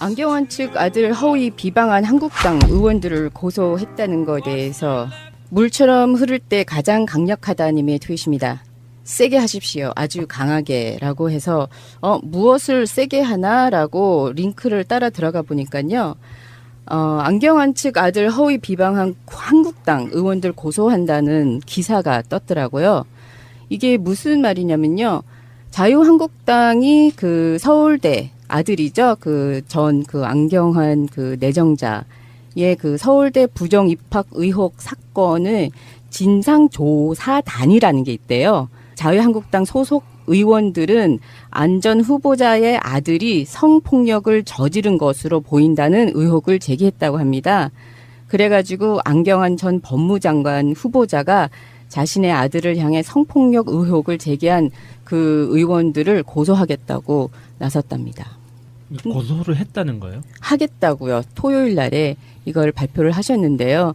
안경환 측 아들 허위 비방한 한국당 의원들을 고소했다는 것에 대해서 물처럼 흐를 때 가장 강력하다님의 트윗입니다. 세게 하십시오. 아주 강하게 라고 해서 어 무엇을 세게 하나 라고 링크를 따라 들어가 보니까요. 어 안경환 측 아들 허위 비방한 한국당 의원들 고소한다는 기사가 떴더라고요. 이게 무슨 말이냐면요. 자유한국당이 그 서울대 아들이죠. 그전그 안경환 그 내정자의 그 서울대 부정 입학 의혹 사건을 진상조사단이라는 게 있대요. 자유한국당 소속 의원들은 안전 후보자의 아들이 성폭력을 저지른 것으로 보인다는 의혹을 제기했다고 합니다. 그래가지고 안경환 전 법무장관 후보자가 자신의 아들을 향해 성폭력 의혹을 제기한 그 의원들을 고소하겠다고 나섰답니다. 고소를 했다는 거예요? 하겠다고요. 토요일 날에 이걸 발표를 하셨는데요.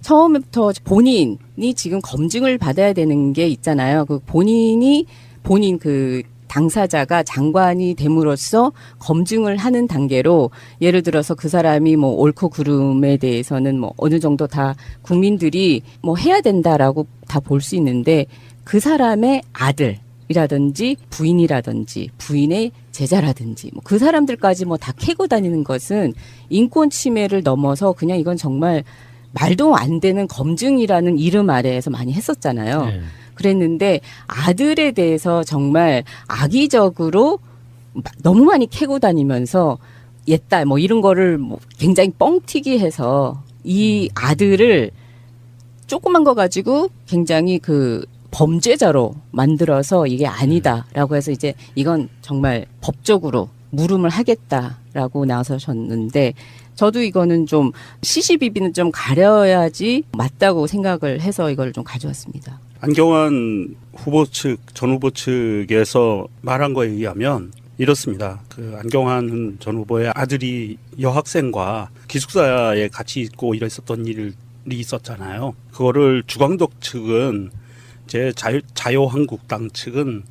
처음부터 본인이 지금 검증을 받아야 되는 게 있잖아요. 그 본인이 본인 그 당사자가 장관이 됨으로써 검증을 하는 단계로 예를 들어서 그 사람이 뭐 옳고 그름에 대해서는 뭐 어느 정도 다 국민들이 뭐 해야 된다라고 다 볼 수 있는데 그 사람의 아들 이라든지 부인이라든지 부인의 제자라든지 뭐 그 사람들까지 뭐 다 캐고 다니는 것은 인권 침해를 넘어서 그냥 이건 정말 말도 안 되는 검증이라는 이름 아래에서 많이 했었잖아요. 네. 그랬는데 아들에 대해서 정말 악의적으로 마- 너무 많이 캐고 다니면서 옛딸 뭐 이런 거를 뭐 굉장히 뻥튀기 해서 이 아들을 조그만 거 가지고 굉장히 그 범죄자로 만들어서 이게 아니다라고 해서 이제 이건 정말 법적으로 물음을 하겠다라고 나서셨는데 저도 이거는 좀 시시비비는 좀 가려야지 맞다고 생각을 해서 이걸 좀 가져왔습니다. 안경환 후보 측, 전 후보 측에서 말한 거에 의하면 이렇습니다. 그 안경환 전 후보의 아들이 여학생과 기숙사에 같이 있고 이랬었던 일이 있었잖아요. 그거를 주광덕 측은 제 자유, 자유한국당 측은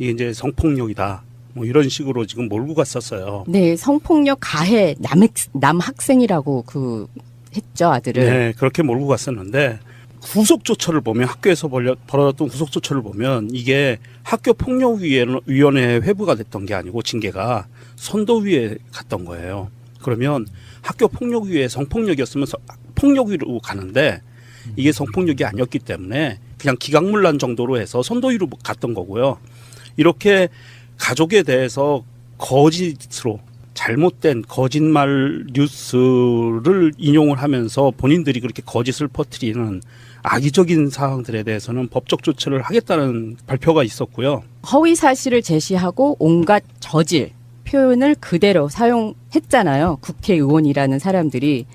이게 이제 성폭력이다. 뭐 이런 식으로 지금 몰고 갔었어요. 네, 성폭력 가해 남학, 남학생이라고 그 했죠 아들을. 네, 그렇게 몰고 갔었는데 구속 조처를 보면 학교에서 벌려, 벌어졌던 구속 조처를 보면 이게 학교 폭력 위원회 회부가 됐던 게 아니고 징계가 선도위에 갔던 거예요. 그러면 학교 폭력 위에 성폭력이었으면 서- 폭력위로 가는데 이게 성폭력이 아니었기 때문에 그냥 기각물란 정도로 해서 선도위로 갔던 거고요. 이렇게 가족에 대해서 거짓으로 잘못된 거짓말 뉴스를 인용을 하면서 본인들이 그렇게 거짓을 퍼뜨리는 악의적인 사항들에 대해서는 법적 조처를 하겠다는 발표가 있었고요. 허위 사실을 제시하고 온갖 저질 표현을 그대로 사용했잖아요. 국회의원이라는 사람들이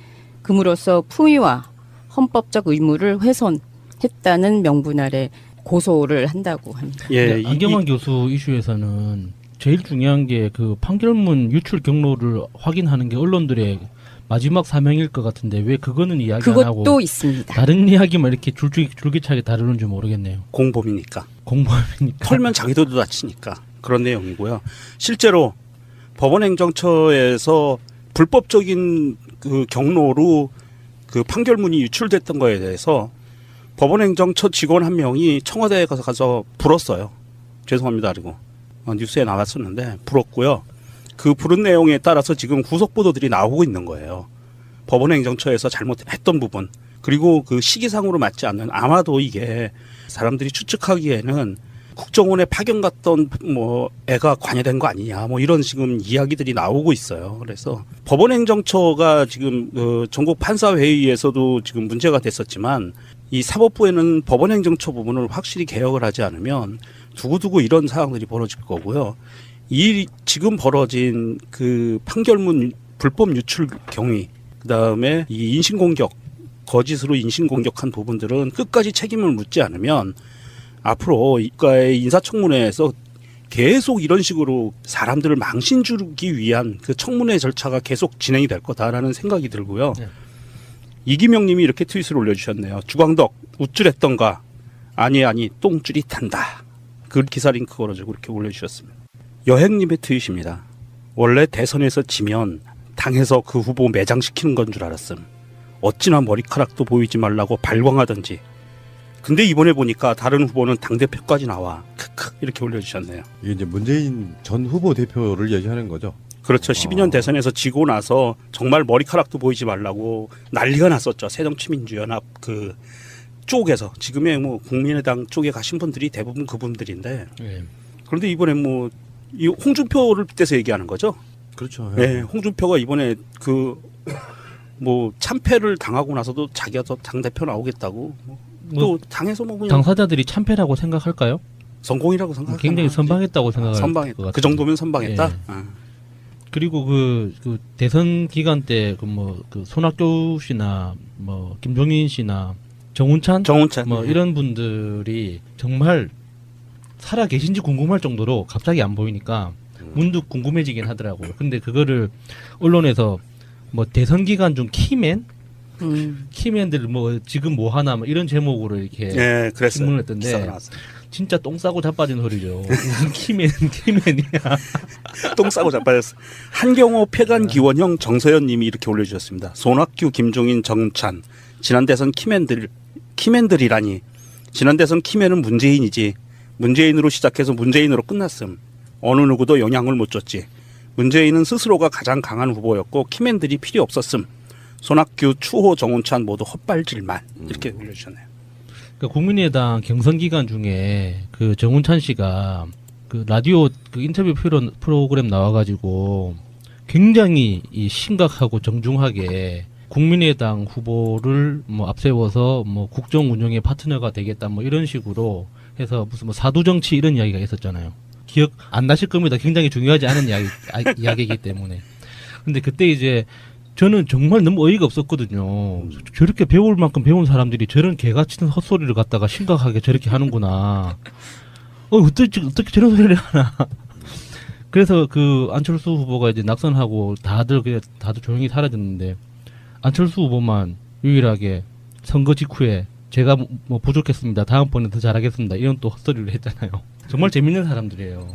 그므로써 품위와 헌법적 의무를 훼손했다는 명분 아래 고소를 한다고 합니다. 예, 근데 이- 안경환 교수 이슈에서는 제일 중요한 게 그 판결문 유출 경로를 확인하는 게 언론들의 마지막 사명일 것 같은데 왜 그거는 이야기 안 하고 그것도 있습니다. 다른 이야기만 이렇게 줄줄 줄기차게 다루는지 모르겠네요. 공범이니까 공범이니까. 털면 자기도 다치니까 그런 내용이고요. 실제로 법원행정처에서 불법적인 그 경로로 그 판결문이 유출됐던 거에 대해서 법원행정처 직원 한 명이 청와대에 가서 가서 불었어요. 죄송합니다. 그리고 어, 뉴스에 나왔었는데 불었고요. 그 부른 내용에 따라서 지금 구속 보도들이 나오고 있는 거예요. 법원행정처에서 잘못했던 부분 그리고 그 시기상으로 맞지 않는 아마도 이게 사람들이 추측하기에는 국정원에 파견 갔던 뭐 애가 관여된 거 아니냐 뭐 이런 지금 이야기들이 나오고 있어요. 그래서 법원행정처가 지금 그 전국 판사 회의에서도 지금 문제가 됐었지만 이 사법부에는 법원행정처 부분을 확실히 개혁을 하지 않으면 두고두고 이런 상황들이 벌어질 거고요. 이 지금 벌어진 그 판결문 불법 유출 경위 그다음에 이 인신공격 거짓으로 인신공격한 부분들은 끝까지 책임을 묻지 않으면 앞으로 이과의 인사청문회에서 계속 이런 식으로 사람들을 망신 주기 위한 그 청문회 절차가 계속 진행이 될 거다라는 생각이 들고요. 네. 이기명 님이 이렇게 트윗을 올려주셨네요. 주광덕 우쭐했던가 아니 아니 똥줄이 탄다. 그 기사 링크 걸어주고 이렇게 올려주셨습니다. 여행님의 트윗입니다. 원래 대선에서 지면 당에서 그 후보 매장시키는 건 줄 알았음. 어찌나 머리카락도 보이지 말라고 발광하던지. 근데 이번에 보니까 다른 후보는 당 대표까지 나와. 크크 이렇게 올려주셨네요. 이게 이제 문재인 전 후보 대표를 얘기하는 거죠. 그렇죠. 12년 어. 대선에서 지고 나서 정말 머리카락도 보이지 말라고 난리가 났었죠. 새정치민주연합 그 쪽에서 지금의 뭐 국민의당 쪽에 가신 분들이 대부분 그분들인데 예. 그런데 이번에 뭐 이 홍준표를 빗대서 얘기하는 거죠. 그렇죠. 네, 홍준표가 이번에 그 뭐 참패를 당하고 나서도 자기가 더 당 대표 나오겠다고 뭐 뭐 또 당에서 뭐 그냥 당사자들이 참패라고 생각할까요? 성공이라고 생각하나 굉장히 선방했다고 생각할 선방했. 그 정도면 선방했다. 예. 아. 그리고 그, 그 대선 기간 때 그 뭐 그 손학규 씨나 뭐 김종인 씨나 정운찬 정운찬 뭐 이런 분들이 정말 살아 계신지 궁금할 정도로 갑자기 안 보이니까 문득 궁금해지긴 하더라고요. 근데 그거를 언론에서 뭐 대선 기간 중 키맨 음. 키맨들 뭐 지금 뭐 하나 뭐 이런 제목으로 이렇게 예, 그랬어요. 신문을 했던데. 진짜 똥 싸고 자빠진 소리죠. 키맨 키맨이야. 똥 싸고 자빠졌어. 한경호 폐간 기원형 정서연 님이 이렇게 올려주셨습니다. 손학규, 김종인, 정찬. 지난 대선 키맨들, 키맨들이라니. 지난 대선 키맨은 문재인이지. 문재인으로 시작해서 문재인으로 끝났음. 어느 누구도 영향을 못 줬지. 문재인은 스스로가 가장 강한 후보였고 키맨들이 필요 없었음. 손학규, 추호, 정운찬 모두 헛발질만. 이렇게 올려주셨네요. 그 국민의당 경선 기간 중에 그 정운찬 씨가 그 라디오 그 인터뷰 프로, 프로그램 나와가지고 굉장히 이 심각하고 정중하게 국민의당 후보를 뭐 앞세워서 뭐 국정 운영의 파트너가 되겠다 뭐 이런 식으로 해서 무슨 뭐 사두 정치 이런 이야기가 있었잖아요. 기억 안 나실 겁니다. 굉장히 중요하지 않은 이야기 아, 이야기이기 때문에. 근데 그때 이제 저는 정말 너무 어이가 없었거든요. 저렇게 배울 만큼 배운 사람들이 저런 개같은 헛소리를 갖다가 심각하게 저렇게 하는구나. 어, 어떻게, 어떻게 저런 소리를 하나. 그래서 그 안철수 후보가 이제 낙선하고 다들 그냥 다들 조용히 사라졌는데 안철수 후보만 유일하게 선거 직후에 제가 뭐 부족했습니다. 다음번에 더 잘하겠습니다. 이런 또 헛소리를 했잖아요. 정말 재밌는 사람들이에요.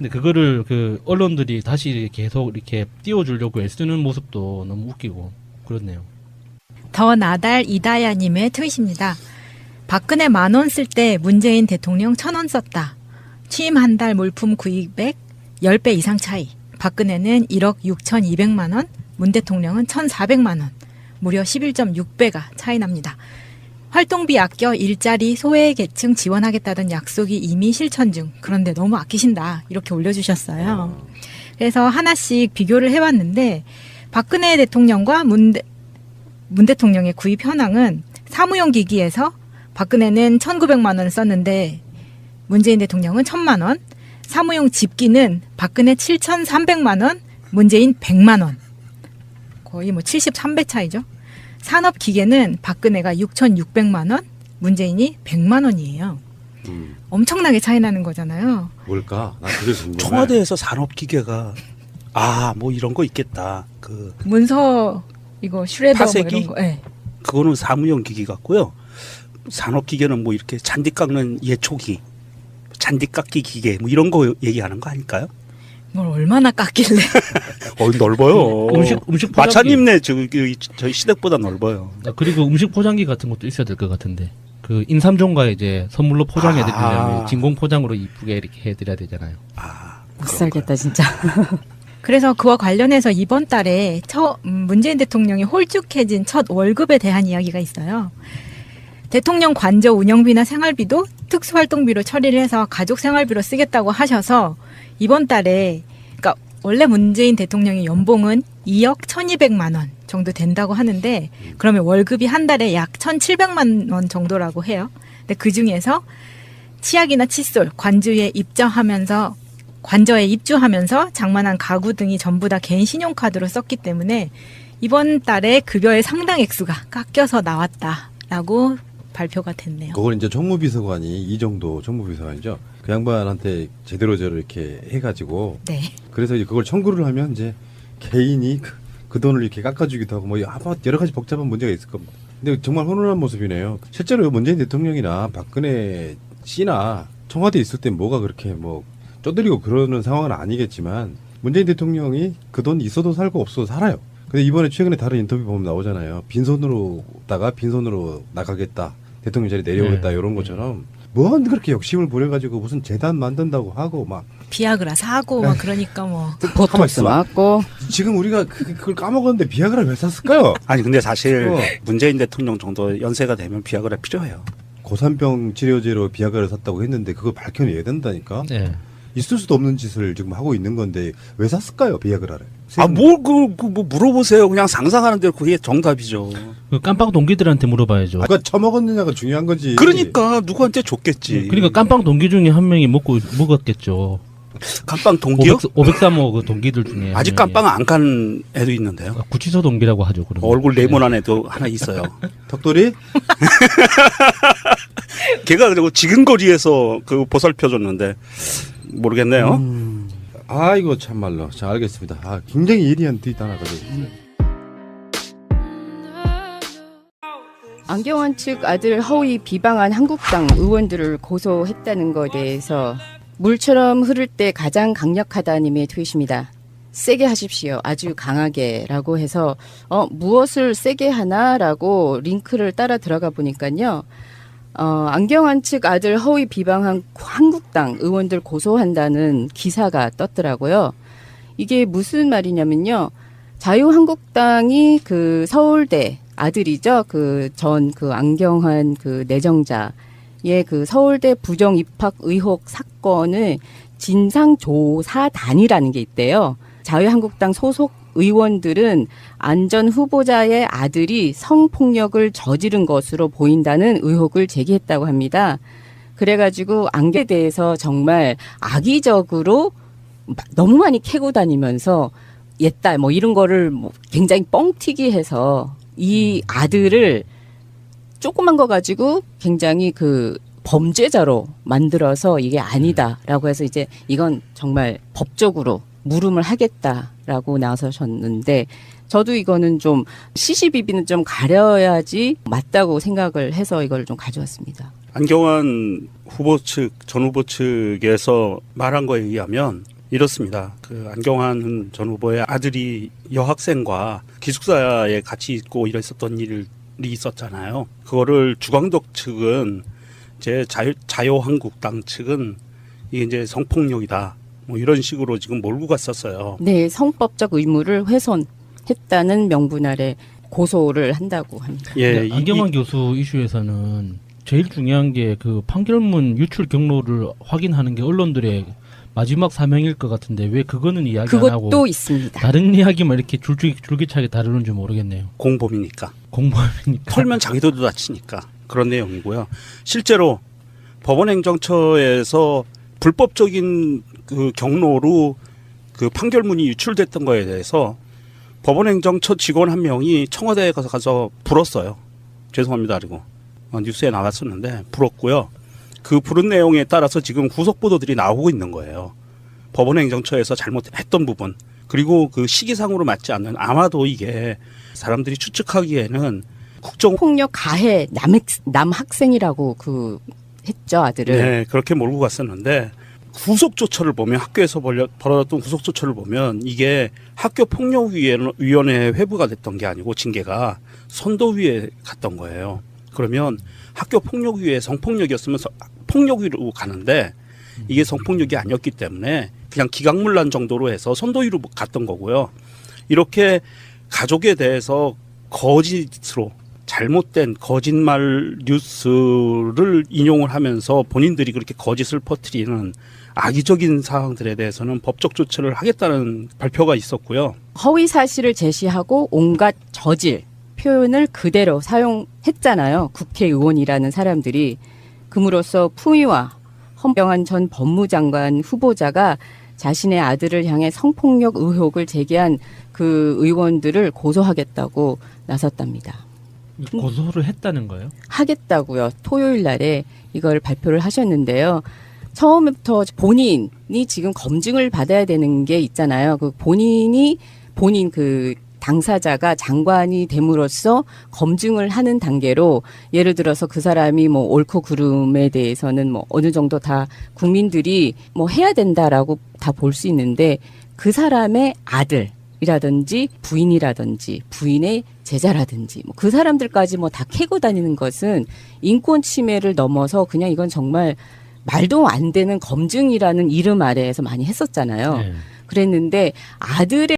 근데 그거를 그 언론들이 다시 계속 이렇게 띄워주려고 애쓰는 모습도 너무 웃기고 그렇네요. 더 나달 이다야님의 트윗입니다. 박근혜 만 원 쓸 때 문재인 대통령 천 원 썼다. 취임 한 달 물품 구입액 10배 이상 차이. 박근혜는 1억 6,200만 원, 문 대통령은 1,400만 원. 무려 11.6배가 차이 납니다. 활동비 아껴 일자리 소외 계층 지원하겠다던 약속이 이미 실천 중. 그런데 너무 아끼신다. 이렇게 올려주셨어요. 그래서 하나씩 비교를 해봤는데 박근혜 대통령과 문, 대, 문 대통령의 구입 현황은 사무용 기기에서 박근혜는 1,900만 원을 썼는데 문재인 대통령은 1,000만 원, 사무용 집기는 박근혜 7,300만 원, 문재인 100만 원. 거의 뭐 73배 차이죠. 산업 기계는 박근혜가 6,600만 원, 문재인이 100만 원이에요. 음, 엄청나게 차이 나는 거잖아요. 뭘까? 나 그게 궁금해. 청와대에서 산업기계가 아 뭐 이런 거 있겠다. 그 문서 이거 슈레더 뭐 파쇄기? 이런 거. 예. 그거는 사무용 기기 같고요. 산업기계는 뭐 이렇게 잔디 깎는 예초기, 잔디 깎기 기계 뭐 이런 거 얘기하는 거 아닐까요? 뭘 얼마나 깎길래. 어 넓어요. 음식 음식 포장기 마차님네 저, 그, 저희 시댁보다 넓어요. 아, 그리고 음식 포장기 같은 것도 있어야 될 것 같은데 그 인삼종과 이제 선물로 포장해 드리려면 아. 진공 포장으로 이쁘게 이렇게 해드려야 되잖아요. 아, 못 살겠다 진짜. 그래서 그와 관련해서 이번 달에 처, 음, 문재인 대통령이 홀쭉해진 첫 월급에 대한 이야기가 있어요. 대통령 관저 운영비나 생활비도 특수활동비로 처리를 해서 가족 생활비로 쓰겠다고 하셔서 이번 달에 그러니까 원래 문재인 대통령의 연봉은 2억 1,200만 원 정도 된다고 하는데 그러면 월급이 한 달에 약 1,700만 원 정도라고 해요. 근데 그 중에서 치약이나 칫솔, 관주에 입점하면서 관저에 입주하면서 장만한 가구 등이 전부 다 개인 신용카드로 썼기 때문에 이번 달에 급여의 상당 액수가 깎여서 나왔다라고 발표가 됐네요. 그걸 이제 총무비서관이 이 정도 총무비서관이죠. 그 양반한테 제대로 저렇게 이렇게 해가지고 네. 그래서 이제 그걸 청구를 하면 이제 개인이 그, 그 돈을 이렇게 깎아주기도 하고 뭐 여러 가지 복잡한 문제가 있을 겁니다. 근데 정말 훈훈한 모습이네요. 실제로 문재인 대통령이나 박근혜 씨나 청와대 에 있을 때 뭐가 그렇게 뭐 쪼드리고 그러는 상황은 아니겠지만 문재인 대통령이 그 돈 있어도 살고 없어도 살아요. 근데 이번에 최근에 다른 인터뷰 보면 나오잖아요. 빈손으로다가 빈손으로 나가겠다. 대통령 자리 내려오겠다. 네. 이런 것처럼 뭔 그렇게 욕심을 부려가지고 무슨 재단 만든다고 하고 막 비아그라 사고 막 그러니까 뭐 보톡스. 맞고 지금 우리가 그, 그걸 까먹었는데 비아그라 왜 샀을까요? 아니 근데 사실 어. 문재인 대통령 정도 연세가 되면 비아그라 필요해요. 고산병 치료제로 비아그라를 샀다고 했는데 그걸 밝혀내야 된다니까. 네. 있을 수도 없는 짓을 지금 하고 있는 건데 왜 샀을까요 비아그라를? 아뭘그뭐 물어보세요. 그냥 상상하는 대로 그게 정답이죠. 그 깜빵 동기들한테 물어봐야죠. 누가 처먹었느냐가 중요한 거지. 그러니까 누구한테 줬겠지. 그러니까 깜빵 동기 중에 한 명이 먹고 먹었겠죠. 깜빵 동기요? 500, 503호 그 동기들 중에 한 아직. 깜빵 안간 애도 있는데요. 아, 구치소 동기라고 하죠. 거. 얼굴 네모난 애도 하나 있어요. 덕돌이 걔가 그리고 지근거리에서 그 보살펴줬는데 모르겠네요. 아 이거 참말로 자 알겠습니다. 아 굉장히 예리한 뜻 하나 가지고 안경환 측 아들 허위 비방한 한국당 의원들을 고소했다는 것에 대해서 물처럼 흐를 때 가장 강력하다님의 트윗입니다. 세게 하십시오. 아주 강하게 라고 해서 어 무엇을 세게 하나 라고 링크를 따라 들어가 보니까요. 어 안경환 측 아들 허위 비방한 한국당 의원들 고소한다는 기사가 떴더라고요. 이게 무슨 말이냐면요. 자유한국당이 그 서울대 아들이죠. 그 전그 안경환 그 내정자의 그 서울대 부정 입학 의혹 사건을 진상조사단이라는 게 있대요. 자유한국당 소속 의원들은 안전 후보자의 아들이 성폭력을 저지른 것으로 보인다는 의혹을 제기했다고 합니다. 그래가지고 안경에 대해서 정말 악의적으로 막 너무 많이 캐고 다니면서 옛딸 뭐 이런 거를 뭐 굉장히 뻥튀기 해서 이 아들을 조그만 거 가지고 굉장히 그 범죄자로 만들어서 이게 아니다라고 해서 이제 이건 정말 법적으로 물음을 하겠다라고 나서셨는데 저도 이거는 좀 시시비비는 좀 가려야지 맞다고 생각을 해서 이걸 좀 가져왔습니다. 안경환 후보 측, 전 후보 측에서 말한 거에 의하면 이렇습니다. 그 안경환 전 후보의 아들이 여학생과 기숙사에 같이 있고 이랬었던 일이 있었잖아요. 그거를 주광덕 측은 제 자유, 자유한국당 측은 이게 이제 성폭력이다. 뭐 이런 식으로 지금 몰고 갔었어요. 네, 성법적 의무를 훼손했다는 명분 아래 고소를 한다고 합니다. 예, 근데 이- 안경환 교수 이슈에서는 제일 중요한 게 그 판결문 유출 경로를 확인하는 게 언론들의 마지막 사명일 것 같은데 왜 그거는 이야기 안 하고 그것도 있습니다. 다른 이야기만 이렇게 줄줄 줄기차게 다루는지 모르겠네요. 공범이니까. 공범이니까. 털면 자기들도 다치니까 그런 내용이고요. 실제로 법원행정처에서 불법적인 그 경로로 그 판결문이 유출됐던 거에 대해서 법원행정처 직원 한 명이 청와대에 가서 가서 불었어요. 죄송합니다. 그리고 어, 뉴스에 나왔었는데 불었고요. 그 부른 내용에 따라서 지금 구속 보도들이 나오고 있는 거예요. 법원행정처에서 잘못했던 부분 그리고 그 시기상으로 맞지 않는 아마도 이게 사람들이 추측하기에는 국정 폭력 가해 남학, 남학생이라고 그 했죠 아들을. 네, 그렇게 몰고 갔었는데 구속 조처를 보면 학교에서 벌려, 벌어졌던 구속 조처를 보면 이게 학교 폭력 위원회 회부가 됐던 게 아니고 징계가 선도위에 갔던 거예요. 그러면 학교 폭력 위에 성폭력이었으면 서- 폭력위로 가는데 이게 성폭력이 아니었기 때문에 그냥 기각물란 정도로 해서 선도위로 갔던 거고요. 이렇게 가족에 대해서 거짓으로 잘못된 거짓말 뉴스를 인용을 하면서 본인들이 그렇게 거짓을 퍼뜨리는 악의적인 사항들에 대해서는 법적 조처를 하겠다는 발표가 있었고요. 허위 사실을 제시하고 온갖 저질 표현을 그대로 사용했잖아요. 국회의원이라는 사람들이 금으로써 품위와 헌병한 전 법무장관 후보자가 자신의 아들을 향해 성폭력 의혹을 제기한 그 의원들을 고소하겠다고 나섰답니다. 고소를 했다는 거예요? 하겠다고요. 토요일 날에 이걸 발표를 하셨는데요. 처음부터 본인이 지금 검증을 받아야 되는 게 있잖아요. 그 본인이 본인 그 당사자가 장관이 됨으로써 검증을 하는 단계로 예를 들어서 그 사람이 뭐 옳고 그름에 대해서는 뭐 어느 정도 다 국민들이 뭐 해야 된다라고 다 볼 수 있는데 그 사람의 아들 이라든지 부인이라든지 부인의 제자라든지 뭐 그 사람들까지 뭐 다 캐고 다니는 것은 인권 침해를 넘어서 그냥 이건 정말 말도 안 되는 검증이라는 이름 아래에서 많이 했었잖아요. 네. 그랬는데 아들의